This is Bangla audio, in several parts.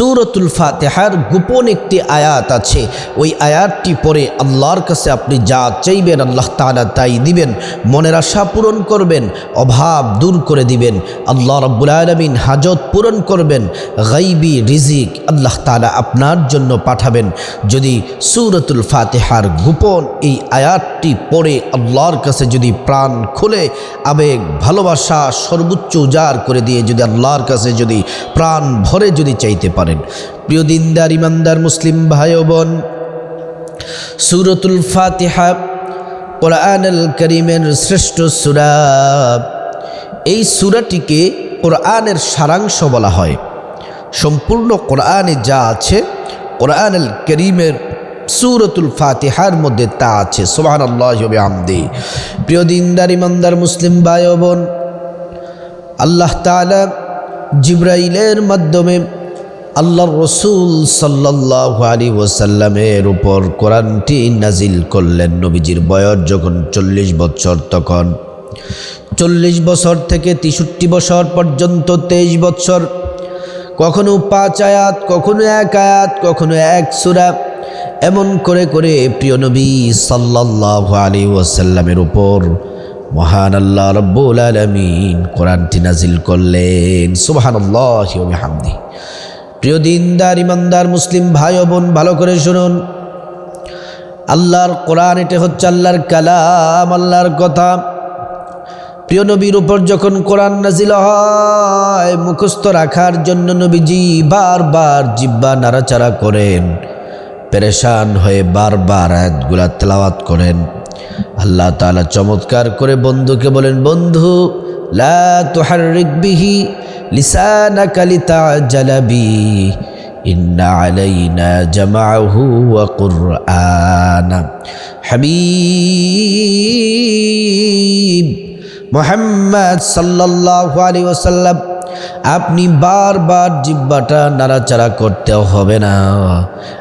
সুরতুল ফাতেহার গোপন একটি আয়াত আছে। ওই আয়াতটি পরে আল্লাহর কাছে আপনি যা চাইবেন আল্লাহ তালা তাই দিবেন। মনের আশা পূরণ করবেন, অভাব দূর করে দিবেন। আল্লাহ রব্বুল আলমিন হাজত পূরণ করবেন গাইবি রিজিক আল্লাহ তালা আপনার জন্য পাঠাবেন। যদি সুরতুল ফাতেহার গোপন এই আয়াতটি পড়ে আল্লাহর কাছে যদি প্রাণ খুলে, আবেগ, ভালোবাসা সর্বোচ্চ উজাড় করে দিয়ে যদি আল্লাহর কাছে যদি প্রাণ ভরে যদি চাইতে পারেন প্রিয় দিনদার, ইমানদার মুসলিম ভাই বোন, সুরতুল ফাতিহা, কোরআনুল করিমের শ্রেষ্ঠ সুরা। এই সুরাটিকে কোরআনের সারাংশ বলা হয়। সম্পূর্ণ কোরআনে যা আছে, কোরআনুল করিমের সুরতুল ফাতিহার মধ্যে তা আছে। সোহান আল্লাহ আমদি প্রিয় দিনদার, ইমানদার মুসলিম ভাই বোন, আল্লাহ তালা জিব্রাইলের মাধ্যমে আল্লাহর রসুল সাল্লাহ আলী ওসাল্লামের উপর কোরআনটি নাজিল করলেন নবীজির বয়স যখন চল্লিশ বছর, তখন চল্লিশ বছর থেকে তেষট্টি বছর পর্যন্ত, তেইশ বছর। কখনো পাঁচ আয়াত, কখনো এক আয়াত, কখনো এক সুরা। এমন করে করে প্রিয় নবী সাল্লাহ আলী ওয়াসাল্লামের উপর মহান আল্লাহ রব্বুল আলমিন কোরআনটি নাজিল করলেন। সুবাহান হামদি প্রিয় দিনদার, ইমানদার, মুসলিম ভাই ও বোন, ভালো করে শুনুন। আল্লাহর কোরআন এটা হচ্ছে আল্লাহর কালাম, আল্লাহর কথা। প্রিয় নবীর উপর যখন কোরআন নাজিল হয়, মুখস্থ রাখার জন্য নবীজি বারবার জিব্বা নাড়াচাড়া করেন, পেরেশান হয়ে বারবার আয়াতগুলা তেলাওয়াত করেন। আল্লাহ তালা চমৎকার করে বন্ধুকে বলেন, বন্ধু লা তুহারিক বিহি লিসানাকা লিতাজালাবি ইন্না আলাইনা জামাহু ওয়া কুরআনা। হাবিব। মোহাম্মদ সাল্লাল্লাহু আলাইহি ওয়াসাল্লাম আপনি বারবার জিব্বাটা নাড়াচাড়া করতে হবে না।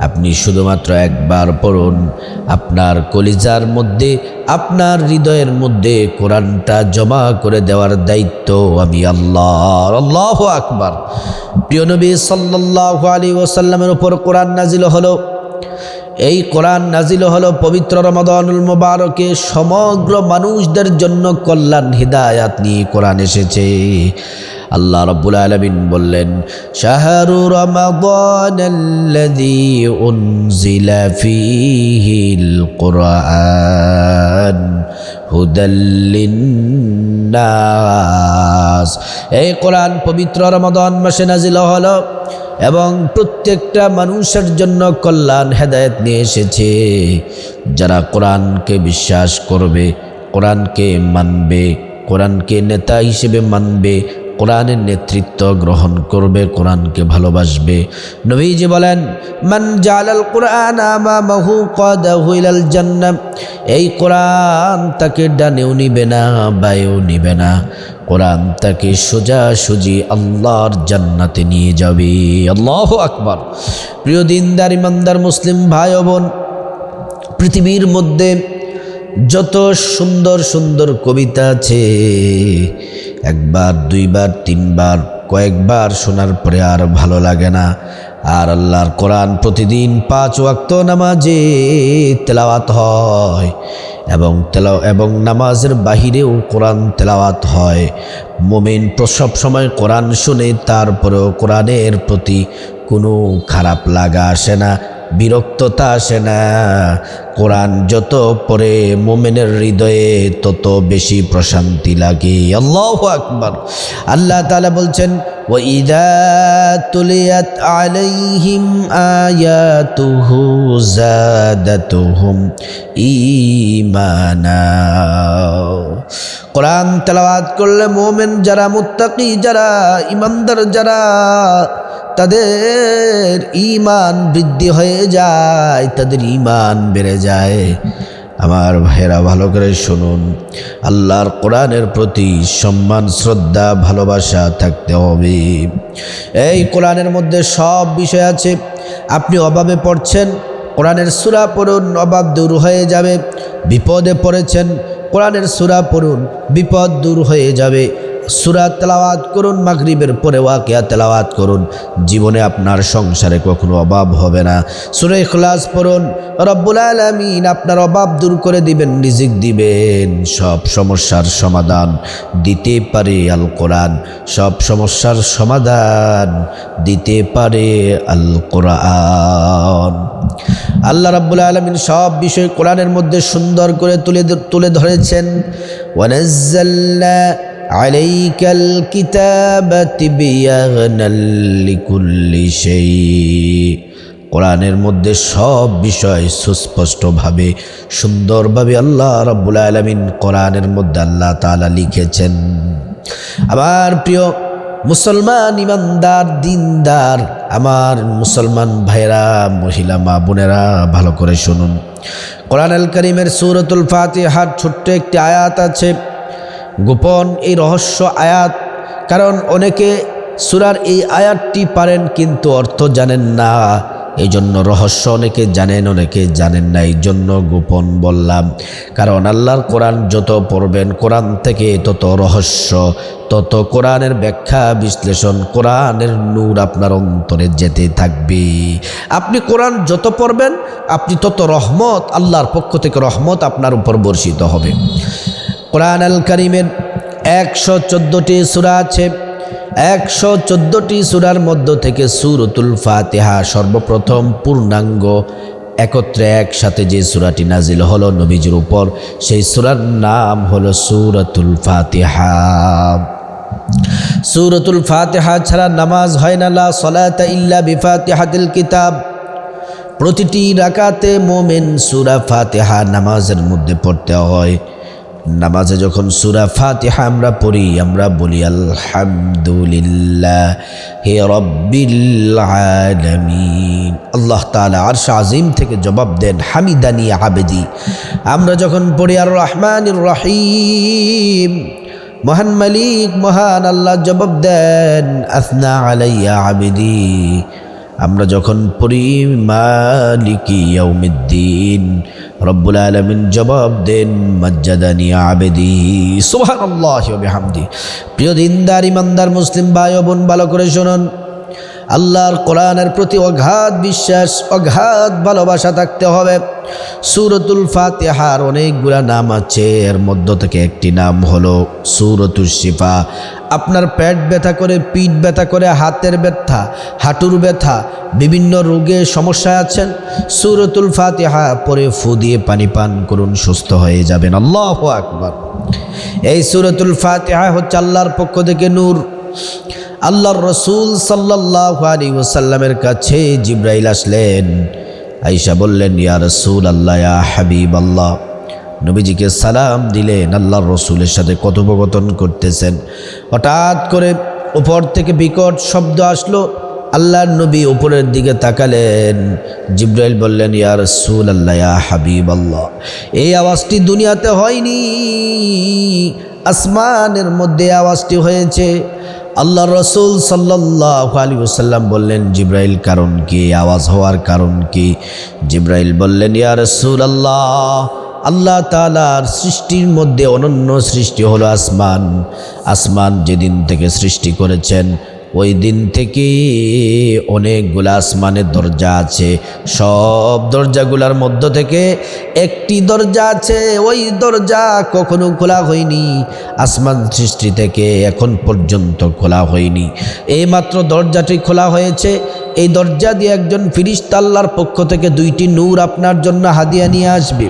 আপনি শুধুমাত্র একবার পড়ুন। আপনার কলিজার মধ্যে, আপনার হৃদয়ের মধ্যে কোরআনটা জমা করে দেওয়ার দায়িত্ব আমি আল্লাহ আল্লাহ আকবার। প্রিয় নবী সাল্লাহ আলী ওসাল্লামের ওপর কোরআন নাজিল হলো। এই কোরআন নাজিল হলো পবিত্র রমাদানুল মোবারকে সমগ্র মানুষদের জন্য কল্যাণ হৃদায়াত নিয়ে কোরআন এসেছে। আল্লাহ রব্বুল আলমিন বললেন, শাহরু ফীহিল কুরআন হুদাল্লিন এই কোরআন পবিত্র রমাদান মাসে নাজিল হলো এবং প্রত্যেকটা মানুষের জন্য কল্যাণ, হেদায়ত নিয়ে এসেছে। যারা কোরআনকে বিশ্বাস করবে, কোরআনকে মানবে, কোরআনকে নেতা হিসেবে মানবে কোরআনের নেতৃত্ব গ্রহণ করবে, কোরআনকে ভালোবাসবে। নবীজি বলেন, মান জালাল কোরআন আমাহু কদাহু ইলাল জান্নাম এই কোরআন তাকে ডানেও নিবে না, বায়েও নিবে না। কোরআন তাকে সোজা সুজি আল্লাহর জান্নাতে নিয়ে যাবে। আল্লাহ আকবর। প্রিয় দিনদার, ইমানদার মুসলিম ভাই বোন, পৃথিবীর মধ্যে যত সুন্দর সুন্দর কবিতা আছে, একবার, দুইবার, তিনবার, কয়েকবার শোনার পরে আর ভালো লাগে না। আর আল্লাহর কোরআন প্রতিদিন পাঁচ ওয়াক্ত নামাজে তেলাওয়াত হয় এবং তেলা এবং নামাজের বাহিরেও কোরআন তেলাওয়াত হয়। মোমেন সব সময় কোরআন শুনে, তারপরেও কোরআনের প্রতি কোনো খারাপ লাগা আসে না। বিরক্ততা আসে না কোরআন যত পরে মোমেনের হৃদয়ে তত বেশি প্রশান্তি লাগে আল্লাহ আকবর আল্লাহ তালা বলছেন وإذا تليت عليهم آياته زادتهم إيمانا কোরআন তেলাওয়াত করলে মোমেন যারা মুত্তাকি যারা ইমানদার যারা তাদের ইমান বৃদ্ধি হয়ে যায়, তাদের ইমান বেড়ে যায়। আমার ভাইয়েরা, ভালো করে শুনুন। আল্লাহর কোরআনের প্রতি সম্মান, শ্রদ্ধা, ভালোবাসা থাকতে হবে। এই কোরআনের মধ্যে সব বিষয় আছে। আপনি অভাবে পড়ছেন, কোরআনের সুরা পড়ুন, অভাব দূর হয়ে যাবে। বিপদে পড়েছেন, কোরআনের সুরা পড়ুন, বিপদ দূর হয়ে যাবে। সুরা তেলাওয়াত করুন, মাগরিবের পরে ওয়াকিয়া তেলাওয়াত করুন। জীবনে আপনার সংসারে কখনো অভাব হবে না। সুরে খলাস পড়ুন, রব্বুল আলমিন আপনার অভাব দূর করে দিবেন, রিজিক দিবেন। সব সমস্যার সমাধান দিতে পারে আল কোরআন সব সমস্যার সমাধান দিতে পারে আল কোরআন আল্লাহ রাব্বুল আলমিন সব বিষয় কোরআনের মধ্যে সুন্দর করে তুলে তুলে ধরেছেন। ওয়ানাজ্জালনা عليك الكتاب تبيانا لكل شيء কোরআনের মধ্যে সব বিষয় সুস্পষ্টভাবে সুন্দরভাবে আল্লাহ রাব্বুল আলমিন কোরআনের মধ্যে আল্লাহ তাআলা লিখেছেন আমার প্রিয় মুসলমান ইমানদার দিনদার আমার মুসলমান ভাইরা মহিলা মা বোনেরা ভালো করে শুনুন কোরআন আল করিমের সুরতুল ফাতিহার ছোট্ট একটি আয়াত আছে গোপন এই রহস্য আয়াত, কারণ অনেকে সুরার এই আয়াতটি পারেন কিন্তু অর্থ জানেন না। এই জন্য রহস্য অনেকে জানেন অনেকে জানেন না এই জন্য গোপন বললাম। কারণ আল্লাহর কোরআন যত পড়বেন, কোরআন থেকে তত রহস্য, তত কোরআনের ব্যাখ্যা, বিশ্লেষণ, কোরআনের নূর আপনার অন্তরে যেতে থাকবে। আপনি কোরআন যত পড়বেন, আপনি তত রহমত, আল্লাহর পক্ষ থেকে রহমত আপনার উপর বর্ষিত হবে। কোরআন আল করিমের একশো চোদ্দোটি সুরা আছে। একশো চোদ্দোটি সুরার মধ্য থেকে সুরতুল ফাতেহা সর্বপ্রথম পূর্ণাঙ্গ একত্রে একসাথে যে সুরাটি নাজিল হলো নবীজির উপর, সেই সুরার নাম হলো সুরতুল ফাতেহা। সুরতুল ফাতেহা ছাড়া নামাজ হয় না, লা সলাতা ইল্লা বিফাতিহাতিল কিতাব। প্রতিটি রাকাতে মোমেন সুরা ফাতেহা নামাজের মধ্যে পড়তে হয়। নামাজে যখন সুরা ফাতিহা আমরা পড়ি, আমরা বলি, আলহামদুলিল্লাহ, হে রব্বিল আলামিন। আল্লাহ তালা আর আজিম থেকে জবাব দেন, হামিদানি আবেদি। আমরা যখন পড়ি আর রহমানির রহিম। মহান মালিক, মহান আল্লাহ জবাব দেন, আসনা আলাইয়া আবেদি। আমরা যখন পড়ি, মালিকি ইয়াউমিদ্দিন রব্বুল আলমিন জবাব দেন, মজ্জাদানি আবেদি হামদি প্রিয় দিনদার, ইমানদার, মুসলিম ভাই বোন, ভালো করে শুনুন। আল্লাহর কোরআনের প্রতি অগাধ বিশ্বাস অগাধ ভালোবাসা থাকতে হবে। সুরতুল ফাতেহার অনেকগুলা নাম আছে, এর মধ্য থেকে একটি নাম হলো সুরতুল শিফা। আপনার পেট ব্যথা করে, পিঠ ব্যথা করে, হাতের ব্যথা, হাঁটুর ব্যথা, বিভিন্ন রোগে সমস্যায় আছেন, সুরতুল ফাতেহা পরে ফু দিয়ে পানি পান করুন, সুস্থ হয়ে যাবেন। আল্লাহ আকবর। এই সুরতুল ফাতেহা হচ্ছে আল্লাহর পক্ষ থেকে নূর। আল্লাহর রসুল সাল্লাহ আলী ওসাল্লামের কাছে জিব্রাইল আসলেন। আইসা বললেন, ইয়া রসুল আল্লাহ ইয়া হাবিব আল্লাহ নবীজিকে সালাম দিলেন, আল্লাহর রসুলের সাথে কথোপকথন করতেছেন। হঠাৎ করে উপর থেকে বিকট শব্দ আসলো, আল্লাহর নবী উপরের দিকে তাকালেন। জিব্রাইল বললেন, ইয়া রসুল আল্লাহ ইয়া হাবিব আল্লাহ এই আওয়াজটি দুনিয়াতে হয়নি, আসমানের মধ্যে আওয়াজটি হয়েছে। আল্লাহ রসুল সাল্লাহ আলী ওসাল্লাম বললেন, জিব্রাইল কারণ কি? আওয়াজ হওয়ার কারণ কি? জিব্রাইল বললেন, ইয়া রসুল আল্লাহ আল্লাহ তালার সৃষ্টির মধ্যে অনন্য সৃষ্টি হলো আসমান। আসমান যেদিন থেকে সৃষ্টি করেছেন ওই দিন থেকে অনেকগুলো আসমানের দরজা আছে। সব দরজাগুলার মধ্য থেকে একটি দরজা আছে। ওই দরজা কখনো খোলা হয়নি। আসমান সৃষ্টি থেকে এখন পর্যন্ত খোলা হয়নি। এইমাত্র দরজাটি খোলা হয়েছে। এই দরজা দিয়ে একজন ফিরিস্তাল্লার পক্ষ থেকে দুইটি নূর আপনার জন্য হাদিয়া নিয়ে আসবে।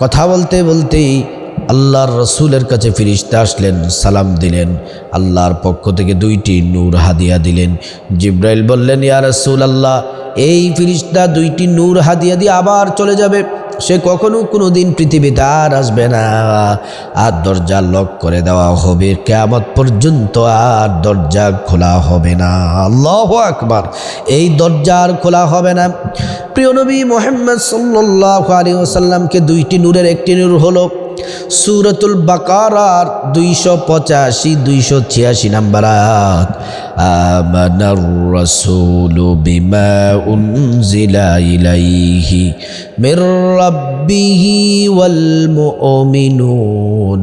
কথা বলতে বলতেই আল্লাহর রসুলের কাছে ফিরিস্তে আসলেন, সালাম দিলেন, আল্লাহর পক্ষ থেকে দুইটি নূর হাদিয়া দিলেন। জিব্রাইল বললেন, ইয়া রসুল আল্লাহ এই ফিরিস্তা দুইটি নূর হাদিয়া দিয়ে আবার চলে যাবে। সে কখনো কোনো দিন পৃথিবীতে আর আসবে না। আর দরজা লক করে দেওয়া হবে। কেমত পর্যন্ত আর দরজা খোলা হবে না। আল্লাহ আকবার। এই দরজা আর খোলা হবে না। প্রিয় নবী মোহাম্মদ সাল্লাহ আলী ওসাল্লামকে দুইটি নূরের একটি নূর হলো সুরতুল বাকারার দুইশো পঁচাশি, দুইশো ছিয়াশি নাম্বার আয়াত। আমানার রাসূলু বিমা উনজিলা ইলাইহি মির রাব্বিহি ওয়াল মুমিনুন।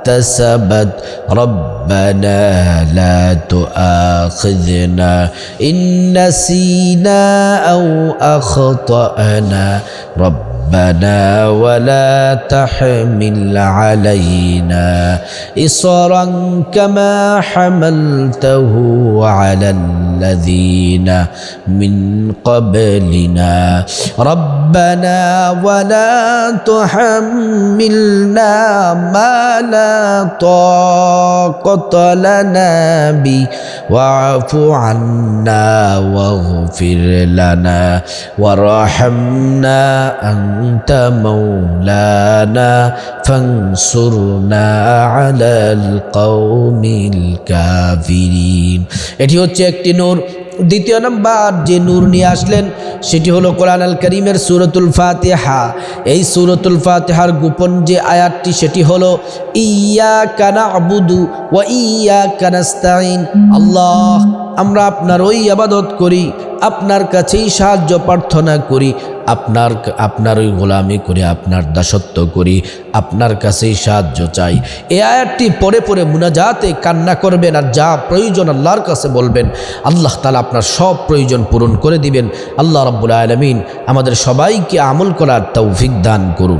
اكتسبت. ربنا لا تؤاخذنا إن نسينا أو أخطأنا. ربنا ولا تحمل علينا إصرا كما حملته على الذين من قبلنا. ربنا ولا تحملنا ما لا طاقة لنا به. واعف عنا واغفر لنا. وارحمنا أنت مولانا. ফাংসুরনা আলাল কৌমিল এটি হচ্ছে একটি নূর। দ্বিতীয় নম্বর যে নূর নিয়ে আসলেন, সেটি হলো কোরআন আল করিমের সুরতুল ফাতেহা। এই সুরতুল ফাতেহার গোপন যে আয়াতটি, সেটি হলো ইয়া কানা আবুদু ও ইয়া কানাস্তাইন আল্লাহ, আমরা আপনার ওই আবাদত করি। আপনার কাছেই সাহায্য প্রার্থনা করি, আপনার আপনার ওই গোলামি করে, আপনার দাসত্ব করি, আপনার কাছেই সাহায্য চাই। এই আয়াতটি পরে পরে মুনাজাতে কান্না করবেন আর যা প্রয়োজন আল্লাহর কাছে বলবেন, আল্লাহ তালা আপনার সব প্রয়োজন পূরণ করে দিবেন। আল্লাহ রব্বুল আলমিন আমাদের সবাইকে আমল করার তৌফিক দান করুন।